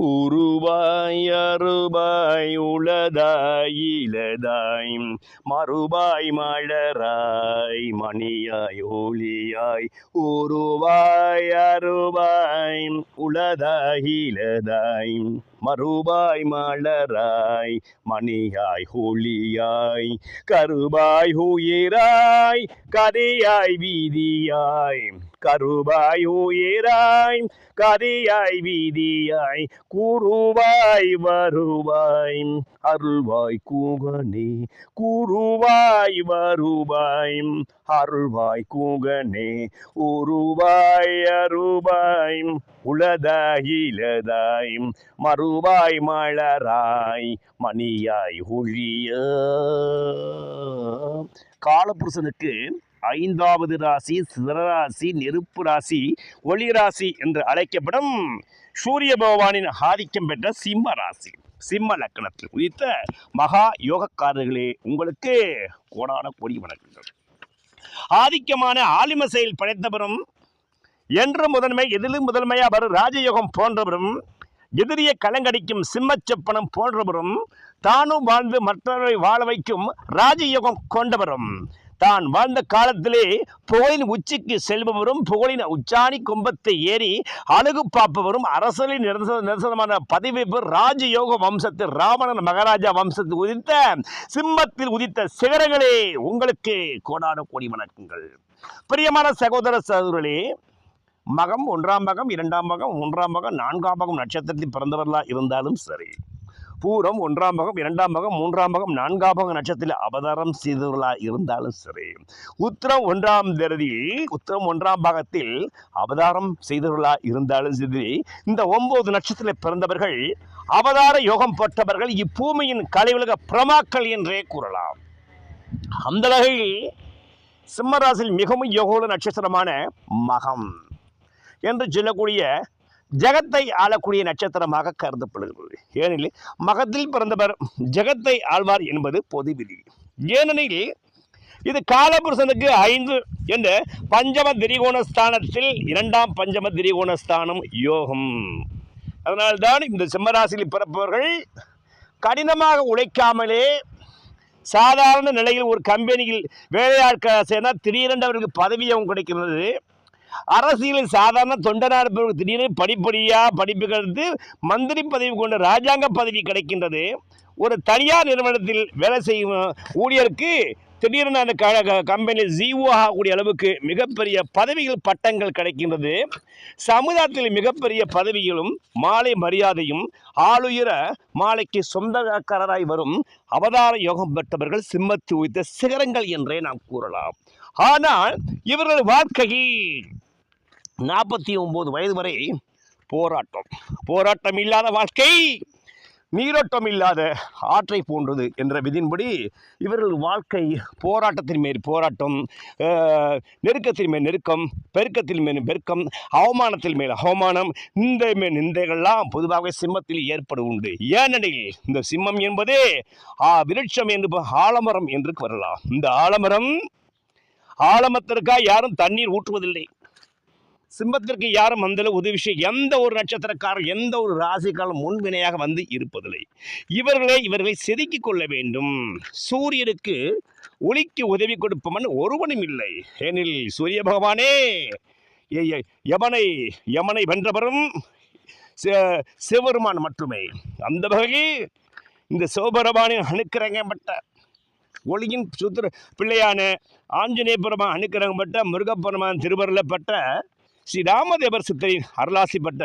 உருவாய் அருபாய் உளதாய் இலதாய் மறுபாய் மலராய் மணியாய் ஒளியாய். உருவாய் அருபாய் உளதாய் இலதாய் மறுபாய் மலராய் மணியாய் ஹோலியாய் கருபாய் உயிராய் கதையாய் வீதியாய் கருபாய் உயிராய் கதையாய் வீதியாய் கூறுவாய் வருவாய் அருள்வாய் கூகனே கூறுவாய் வருவாய். அருள்வாய் கூகனே உருவாய் அருவாய் உளதாய் இலதாய் மறுவாய் மலராய் மணியாய் ஒழிய. காலபுருஷனுக்கு ஐந்தாவது ராசி சிதராசி நெருப்பு ராசி ஒளி ராசி என்று அழைக்கப்படும் சூரிய பகவானின் ஆதிக்கம் பெற்ற சிம்ம ராசி சிம்ம லக்கணத்தில். உதித்த மகா யோகக்காரர்களே உங்களுக்கு கோடான கொடி வணக்கங்கள். ஆதிக்கமான ஆலிம செயல் படைத்தவரும் என்று முதன்மை எதிலும் முதன்மையாக வரும் ராஜயோகம் போன்றவரும் எதிரிய கலங்கடிக்கும் சிம்மச்சப்பனம் போன்றவரும் தானும் வாழ்ந்து மற்றவரை வாழ வைக்கும் ராஜயோகம் கொண்டவரும். தான் வாழ்ந்த காலத்திலே புகழின் உச்சிக்கு செல்பவரும் புகழின் உச்சாணி கும்பத்தை ஏறி அழகு பார்ப்பவரும் அரசலின் நிரச- நிரசனமான பதவி ராஜயோக வம்சத்தில் ராவணன் மகாராஜா வம்சத்தில் உதித்த சிம்மத்தில் உதித்த சிகரங்களே உங்களுக்கு கோடான கோடி வணக்கங்கள். பிரியமான சகோதர சகோதரர்களே மகம் ஒன்றாம் மகம் இரண்டாம் மகம் மூன்றாம் மகம் நான்காம் மகம் நட்சத்திரத்தில் பிறந்தவர்களாக இருந்தாலும் சரி. பூரம் ஒன்றாம் பகம் இரண்டாம் பகம் மூன்றாம் பகம் நான்காம் பகம் நட்சத்திர அவதாரம் செய்தவர்களா இருந்தாலும் சரி. உத்திரம் ஒன்றாம் தேதி உத்திரம் ஒன்றாம் பாகத்தில் அவதாரம் செய்தவர்களா இருந்தாலும் சரி இந்த ஒன்பது நட்சத்திரத்தில் பிறந்தவர்கள் அவதார யோகம் பெற்றவர்கள் இப்பூமியின் கலைவுலக பிரமாக்கள் என்றே கூறலாம். அந்த வகையில் சிம்மராசில் மிகவும் யோகோல நட்சத்திரமான மகம் என்று சொல்லக்கூடிய ஜெகத்தை ஆளக்கூடிய நட்சத்திரமாக கருதப்படுகிறது. ஏனெனில் மகத்தில் பிறந்தவர் ஜெகத்தை ஆழ்வார் என்பது பொது விதி ஏனெனில் இது காலபுருஷனுக்கு ஐந்து என்ற பஞ்சம திரிகோண ஸ்தானத்தில் இரண்டாம் பஞ்சம திரிகோணஸ்தானம் யோகம். அதனால்தான் இந்த சிம்மராசியில் பிறப்பவர்கள் கடினமாக உழைக்காமலே சாதாரண நிலையில் ஒரு கம்பெனியில் வேலையாட்கள் சேர்ந்தால் திடீரென்று அவருக்கு பதவியும் கிடைக்கிறது. அரசியலில் சாதாரண தொண்டனாக இருப்பவருக்கு திடீரென படிப்படியாக படிப்பு கருத்து மந்திரி பதவி கொண்ட ராஜாங்க பதவி கிடைக்கின்றது. ஒரு தனியார் நிறுவனத்தில் வேலை செய்யும் ஊழியருக்கு திடீரென அந்த க- கம்பெனியில் ஜிஓ ஆகக்கூடிய அளவுக்கு மிகப்பெரிய பதவிகள் பட்டங்கள் கிடைக்கின்றது. சமுதாயத்தில் மிகப்பெரிய பதவிகளும் மாலை மரியாதையும் ஆளுயர மாலைக்கு சொந்தக்காரராய் வரும் அவதார யோகம் பெற்றவர்கள் சிம்மத்து உயித்த சிகரங்கள் என்றே நாம் கூறலாம். ஆனால் இவர்கள் வாழ்க்கை நாற்பத்தி ஒம்பது வயது வரை போராட்டம். போராட்டம் இல்லாத வாழ்க்கை நீரோட்டம் இல்லாத ஆற்றை போன்றது என்ற விதியின்படி இவர்கள் வாழ்க்கை போராட்டத்தின் மேல் போராட்டம் நெருக்கத்தின் மேல் நெருக்கம் பெருக்கத்தின் மேல் பெருக்கம் அவமானத்தில் மேல் அவமானம் இந்த மேல் நிந்தைகள்லாம் பொதுவாக சிம்மத்தில் ஏற்பட உண்டு. ஏனெனில் இந்த சிம்மம் என்பதே ஆ விருட்சம் என்று ஆலமரம் என்று வரலாம். இந்த ஆலமரம் ஆலமத்திற்காக யாரும் தண்ணீர் ஊற்றுவதில்லை. சிம்பத்திற்கு யாரும் அந்த உதவி செய்ய எந்த ஒரு நட்சத்திரக்காரர் எந்த ஒரு ராசிக்காரரும் முன்வினையாக வந்து இருப்பதில்லை. இவர்களை இவர்களை செதுக்கிக் கொள்ள வேண்டும். சூரியனுக்கு ஒளிக்கு உதவி கொடுப்பவன் ஒருவனும் இல்லை. ஏனில் சூரிய பகவானே யமனை யமனை வென்றவரும் சி- சிவபெருமான் மட்டுமே. அந்த வகையில் இந்த சிவபெருமானின் அனுக்கிரகப்பட்ட ஒளியின் சுத்திர பிள்ளையான ஆஞ்சநேய பெருமான் அனுக்கிரகப்பட்ட முருகப்பெருமான் திருவருளப்பட்ட ஸ்ரீ ராமதேவர் சித்தரின் அருளாசிப்பட்ட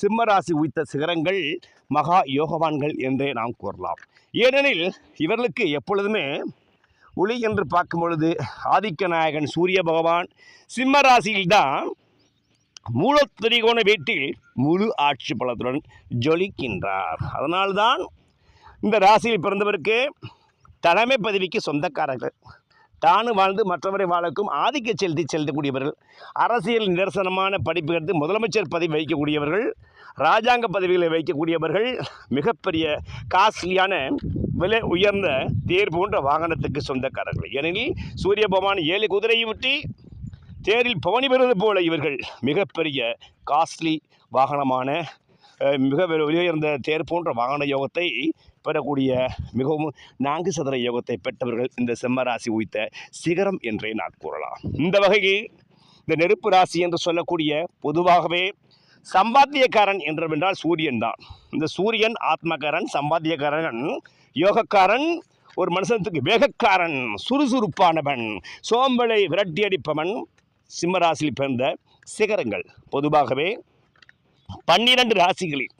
சிம்மராசி உய்த்த சிகரங்கள் மகா யோகவான்கள் என்றே நாம் கூறலாம். ஏனெனில் இவர்களுக்கு எப்பொழுதுமே ஒளி என்று பார்க்கும் பொழுது ஆதிக்க நாயகன் சூரிய பகவான் சிம்மராசியில்தான் மூலத்திரிகோண மூல திரிகோண வீட்டில் முழு ஆட்சி பலத்துடன் ஜொலிக்கின்றார். அதனால்தான் இந்த ராசியில் பிறந்தவருக்கு தலைமை பதவிக்கு சொந்தக்காரர்கள். தானும் வாழ்ந்து மற்றவரை வாழக்கும் ஆதிக்க செலுத்தி செலுத்தக்கூடியவர்கள். அரசியல் நிதர்சனமான படிப்பு எடுத்து முதலமைச்சர் பதவி வகிக்கக்கூடியவர்கள். ராஜாங்க பதவிகளை வைக்கக்கூடியவர்கள் மிகப்பெரிய காஸ்ட்லியான விலை உயர்ந்த தேர் போன்ற வாகனத்துக்கு சொந்தக்காரர்கள். ஏனெனில் சூரிய பகவான் ஏழு குதிரையை விட்டு தேரில் பவனி பெறுவது போல இவர்கள். மிகப்பெரிய காஸ்ட்லி வாகனமான மிக உயர்ந்த தேர் போன்ற வாகன யோகத்தை பெறக்கூடிய மிகவும் நான்கு சதுர யோகத்தை பெற்றவர்கள் இந்த செம்மராசி உய்த்த சிகரம் என்றே நான் கூறலாம். இந்த வகையில் இந்த நெருப்பு ராசி என்று சொல்லக்கூடிய பொதுவாகவே சம்பாத்தியக்காரன் என்றவென்றால் சூரியன் தான். இந்த சூரியன் ஆத்மக்காரன் சம்பாத்தியக்காரன் யோகக்காரன் ஒரு மனுஷனுக்கு வேகக்காரன் சுறுசுறுப்பானவன் சோம்பலை விரட்டி அடிப்பவன் சிம்மராசியில் பிறந்த சிகரங்கள். பொதுவாகவே பன்னிரண்டு ராசிகளில்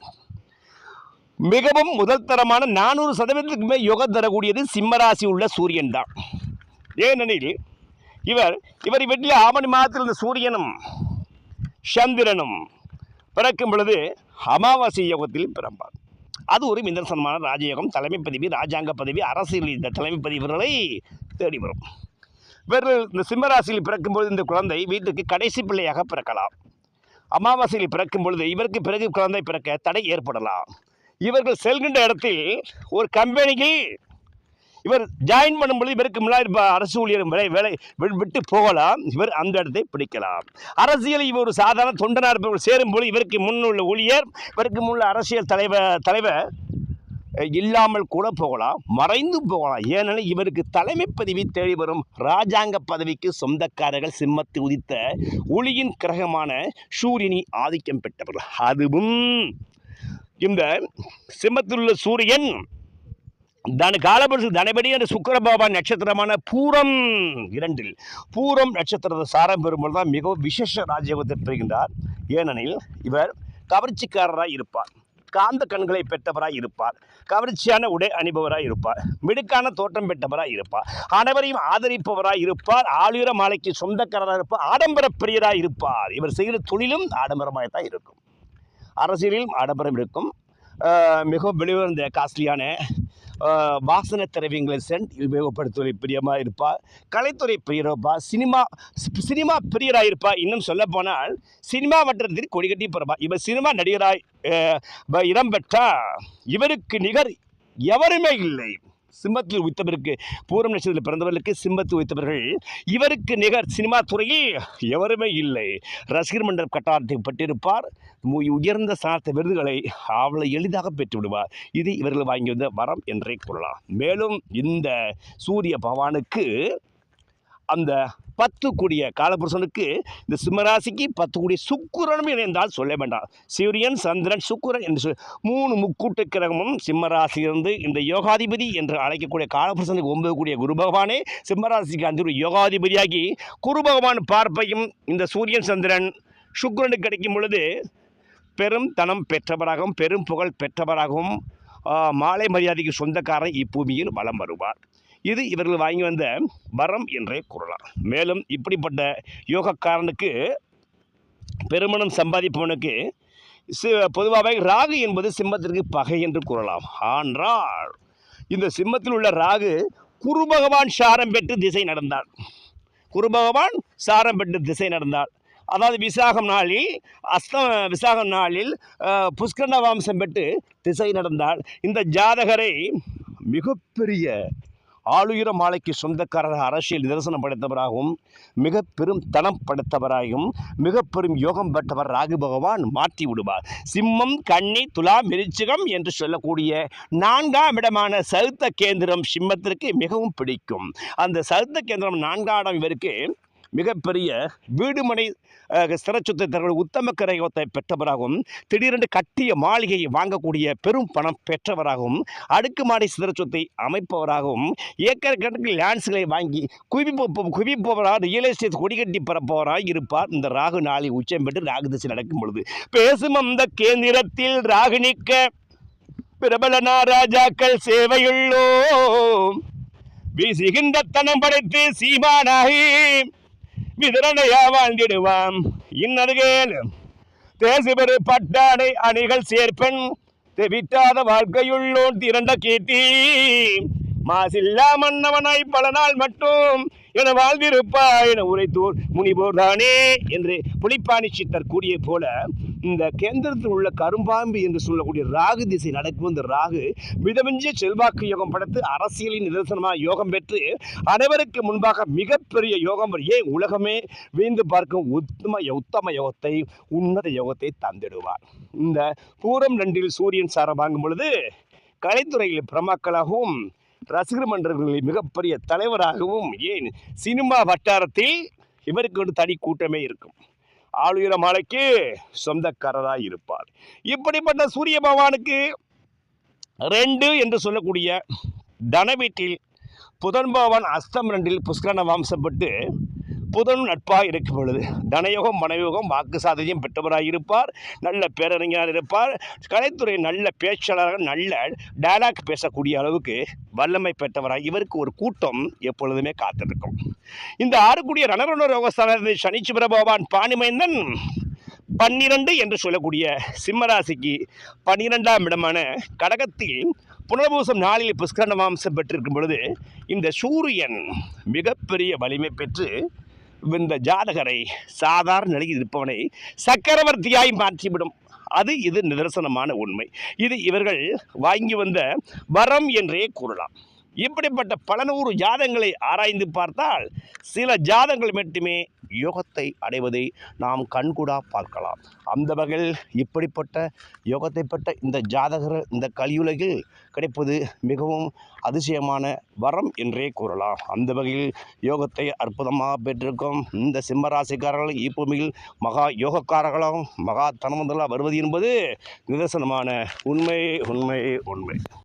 மிகவும் முதல் தரமான நானூறு சதவீதத்துக்கு மேல் யோகம் தரக்கூடியது சிம்மராசி உள்ள சூரியன் தான். ஏனெனில் இவர் இவர் வீட்டில் ஆவணி மாதத்தில் இந்த சூரியனும் சந்திரனும் பிறக்கும் பொழுது அமாவாசை யோகத்தில் பிறப்பார். அது ஒரு நிதர்சனமான ராஜயோகம். தலைமை பதவி ராஜாங்க பதவி அரசியல் இந்த தலைமை பதவிகளை தேடி வரும். இவர்கள் இந்த சிம்மராசியில் பிறக்கும்பொழுது இந்த குழந்தை வீட்டுக்கு கடைசி பிள்ளையாக பிறக்கலாம். அமாவாசையில் பிறக்கும் பொழுது இவருக்கு பிறகு குழந்தை பிறக்க தடை ஏற்படலாம். இவர்கள் செல்கின்ற இடத்தில் ஒரு கம்பெனிக்கு இவர் ஜாயின் பண்ணும்பொழுது இவருக்கு முன்னாடி அரசு ஊழியர் வேலை வேலை விட்டு போகலாம். இவர் அந்த இடத்தை பிடிக்கலாம். அரசியல் இவர் ஒரு சாதாரண தொண்டனார் இருப்பவர் சேரும்போது இவருக்கு முன்னுள்ள ஊழியர் இவருக்கு முன்னுள்ள அரசியல் தலைவர் தலைவர் இல்லாமல் கூட போகலாம் மறைந்து போகலாம். ஏனெனில் இவருக்கு தலைமை பதவி தேடி வரும் ராஜாங்க பதவிக்கு சொந்தக்காரர்கள் சிம்மத்தை உதித்த ஒளியின் கிரகமான சூரியனி ஆதிக்கம் பெற்றவர்கள். அதுவும் இந்த சிம்மத்திலுள்ள சூரியன் தன காலபுருஷ தனபடி என்ற சுக்கர நட்சத்திரமான பூரம் இரண்டில். பூரம் நட்சத்திரத்தை சாரம் பெறும்போது தான் மிகவும் விசேஷ ராஜ்யத்தை பெறுகின்றார். ஏனெனில் இவர் கவர்ச்சிக்காரராக இருப்பார். காந்த கண்களை பெற்றவராக இருப்பார். கவர்ச்சியான உடை அணிபவராக இருப்பார். மிடுக்கான தோற்றம் பெற்றவராக இருப்பார். அனைவரையும் ஆதரிப்பவராக இருப்பார். ஆளுயர மாலைக்கு சொந்தக்காரராக இருப்பார். ஆடம்பர பிரியராக இருப்பார். இவர் செய்கிற தொழிலும் ஆடம்பரமாக தான் இருக்கும். அரசியலிலும் ஆடம்பரம் இருக்கும். மிகவும் வெளிவந்த காஸ்ட்லியான வாசன திரவியங்களை சென்ட் உபயோகப்படுத்துவதை பிரியமாக இருப்பார் கலைத்துறை பிரியரப்பா சினிமா சினிமா பிரியராக இருப்பா இன்னும் சொல்ல போனால் சினிமா வட்டத்தில் கொடிகட்டி பிறப்பா. இவர் சினிமா நடிகராய் இடம்பெற்றால் இவருக்கு நிகர் எவருமே இல்லை. சிம்மத்தில் உய்த்தவருக்கு பூரம் நட்சத்திரத்தில் பிறந்தவர்களுக்கு சிம்மத்தில் உய்த்தவர்கள். இவருக்கு நிகர் சினிமா துறையில் எவருமே இல்லை. ரசிகர் மன்ற கட்டாரத்தை பட்டிருப்பார் உயர்ந்த சார்த்த விருதுகளை அவளை எளிதாக பெற்று விடுவார் இது இவர்கள் வாங்கி வந்த வரம் என்றே கூறலாம். மேலும் இந்த சூரிய பகவானுக்கு அந்த பத்து கூடிய காலபுருஷனுக்கு இந்த சிம்மராசிக்கு பத்து கூடிய சுக்குரனும் இணைந்தால் சொல்ல வேண்டாம். சூரியன் சந்திரன் சுக்குரன் என்று சொல் மூணு முக்கூட்டு கிரகமும் சிம்மராசியிலிருந்து இந்த யோகாதிபதி என்று அழைக்கக்கூடிய காலபுருஷனுக்கு ஒன்பது கூடிய குரு பகவானே சிம்மராசிக்கு அந்த ஒரு யோகாதிபதியாகி குரு பகவான் பார்ப்பையும் இந்த சூரியன் சந்திரன் சுக்குரனுக்கு கிடைக்கும் பொழுது பெரும் தனம் பெற்றவராகவும் பெரும் புகழ் பெற்றவராகவும் மாலை மரியாதைக்கு சொந்தக்காரன் இப்பூமியில் வலம் வருவார். இது இவர்கள் வாங்கி வந்த வரம் என்றே கூறலாம். மேலும் இப்படிப்பட்ட யோகக்காரனுக்கு பெருமணம் சம்பாதிப்பவனுக்கு சி- பொதுவாகவே ராகு என்பது சிம்மத்திற்கு பகை என்று கூறலாம். ஆனால் இந்த சிம்மத்தில் உள்ள ராகு குரு பகவான் சாரம் பெற்று திசை நடந்தார். குரு பகவான் சாரம் பெற்று திசை நடந்தார். அதாவது விசாகம் நாளில் அஸ்த விசாகம் நாளில் புஷ்கண்ட வம்சம் பெற்று திசை நடந்தால் இந்த ஜாதகரை மிகப்பெரிய ஆளுயர மாலைக்கு சொந்தக்காரர் அரசியல் நிதர்சனம் படைத்தவராகவும் மிக பெரும் தனம் படைத்தவராகவும் மிக பெரும் யோகம் பெற்றவர் ராகு பகவான் மாற்றி விடுவார். சிம்மம் கண்ணி துலா மிருச்சிகம் என்று சொல்லக்கூடிய நான்காம் இடமான சருத்த கேந்திரம் சிம்மத்திற்கு மிகவும் பிடிக்கும். அந்த சருத்த கேந்திரம் நான்காம் இடம் இவருக்கு மிகப்பெரிய வீடுமனை சிறச்சுத்தர்கள் உத்தம கிரகத்தை பெற்றவராகவும் திடீரென்று கட்டிய மாளிகையை வாங்கக்கூடிய பெரும் பணம் பெற்றவராகவும் அடுக்குமாடி சிதறச்சொத்தை அமைப்பவராகவும் ஏக்கர் கணக்கில் லேண்ட்ஸ்களை வாங்கி குவிப்பு குவிப்பவராக ரியல் எஸ்டேட் கொடிகட்டி பரப்பவராக இருப்பார். இந்த ராகு நாளை உச்சம் பெற்று ராகு திசை நடக்கும் பொழுது. பேசும் அந்த கேந்திரத்தில் ராகு நிற்க பிரபலனா ராஜாக்கள் சேவையுள்ளோம். வீசுகின்ற தனம் படைத்து சீமானாகி விதரணையா வாழ்ந்திடுவான் இன்னருகேல் தேசிபெரு பட்டாடை அணிகள் சேர்ப்பெண் தெவிட்டாத வாழ்க்கையுள்ளோன் திரண்ட கீர்த்தி. மாசில்லா மன்னவனாய் பல நாள் மட்டும் என வாழ்ந்திருப்பா என உரைத்தோர் முனிபோர் தானே என்று புலிப்பாணி சித்தர் கூறிய போல இந்த கேந்திரத்தில் உள்ள கரும்பாம்பு என்று சொல்லக்கூடிய ராகு திசை நடக்கும் இந்த ராகு மிதமிஞ்சிய செல்வாக்கு யோகம் படைத்து அரசியலின் நிதர்சனமாக யோகம் பெற்று அனைவருக்கு முன்பாக மிகப்பெரிய யோகம் ஏன் உலகமே வீந்து பார்க்கும் உத்தம உத்தம யோகத்தை உன்னத யோகத்தை தந்திடுவார். இந்த பூரம் ரெண்டில் சூரியன் சாரம் வாங்கும் பொழுது கலைத்துறையில் பிரமாக்களாகவும் ரசிகர் மன்றங்களில் மிகப்பெரிய தலைவராகவும் ஏன் சினிமா வட்டாரத்தில் இவருக்கு ஒரு தனி கூட்டமே இருக்கும். ஆளுகிற மலைக்கு சொந்தக்காரராக இருப்பார். இப்படிப்பட்ட சூரிய பகவானுக்கு ரெண்டு என்று சொல்லக்கூடிய தன வீட்டில் புதன் பகவான் அஸ்தம் ரெண்டில் புஷ்கரண வம்சப்பட்டு புதன் நட்பாக இருக்கும் பொழுது தனயோகம் மனயோகம் வாக்கு சாதனையும் பெற்றவராக இருப்பார் நல்ல பேரறிஞராக இருப்பார். கலைத்துறை நல்ல பேச்சாளராக நல்ல டயலாக் பேசக்கூடிய அளவுக்கு வல்லமை பெற்றவராக இவருக்கு ஒரு கூட்டம் எப்பொழுதுமே காத்திருக்கும். இந்த ஆறுக்குடிய ரணரண ரோகஸ்தானத்தை சனிச்சுபர பிரபவான் பாணிமைந்தன் பன்னிரண்டு என்று சொல்லக்கூடிய சிம்மராசிக்கு பன்னிரெண்டாம் இடமான கடகத்தில் புனர்பூசம் நாளில் புஷ்கரண மாம்சம் பெற்றிருக்கும் பொழுது இந்த சூரியன் மிகப்பெரிய வலிமை பெற்று இந்த ஜாதகரை சாதாரண நிலையில் இருப்பவனை சக்கரவர்த்தியாய் மாற்றிவிடும். அது இது நிதர்சனமான உண்மை. இது இவர்கள் வாங்கி வந்த வரம் என்றே கூறலாம். இப்படிப்பட்ட பல நூறு ஜாதங்களை ஆராய்ந்து பார்த்தால் சில ஜாதங்கள் மட்டுமே யோகத்தை அடைவதை நாம் கண்கூடா பார்க்கலாம். அந்த வகையில் இப்படிப்பட்ட யோகத்தை பெற்ற இந்த ஜாதகர்கள் இந்த கலியுலகில் கிடைப்பது மிகவும் அதிசயமான வரம் என்றே கூறலாம். அந்த வகையில் யோகத்தை அற்புதமாக பெற்றிருக்கும் இந்த சிம்மராசிக்காரர்கள் இப்பூமியில் மகா யோகக்காரர்களும் மகா தனமந்தலாக வருவது என்பது நிதர்சனமான உண்மை உண்மை உண்மை.